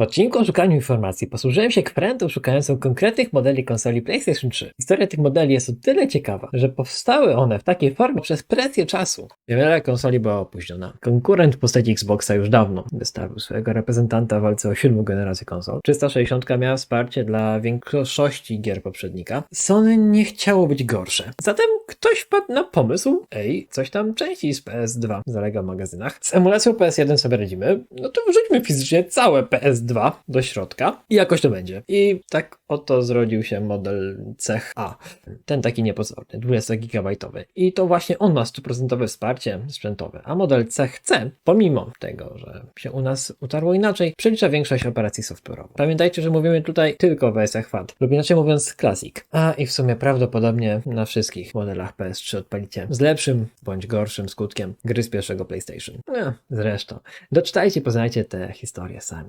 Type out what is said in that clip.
W odcinku o szukaniu informacji posłużyłem się kwerentą szukającą konkretnych modeli konsoli PlayStation 3. Historia tych modeli jest o tyle ciekawa, że powstały one w takiej formie przez presję czasu. Wiele konsoli była opóźniona. Konkurent w postaci Xboxa już dawno wystawił swojego reprezentanta w walce o siódmą generację konsol. 360 miała wsparcie dla większości gier poprzednika. Sony nie chciało być gorsze. Zatem ktoś wpadł na pomysł, ej, coś tam części z PS2 zalega w magazynach. Z emulacją PS1 sobie radzimy, no to wrzućmy fizycznie całe PS2 do środka i jakoś to będzie. I tak oto zrodził się model Cech A. Ten taki niepozorny, 20 GB. I to właśnie on ma 100% wsparcie sprzętowe, a model Cech C, pomimo tego, że się u nas utarło inaczej, przelicza większość operacji software'owych. Pamiętajcie, że mówimy tutaj tylko o wersjach FAT, lub inaczej mówiąc Classic. A i w sumie prawdopodobnie na wszystkich modelach PS3 odpalicie z lepszym bądź gorszym skutkiem gry z pierwszego PlayStation. No, zresztą, doczytajcie, poznajcie te historie sami.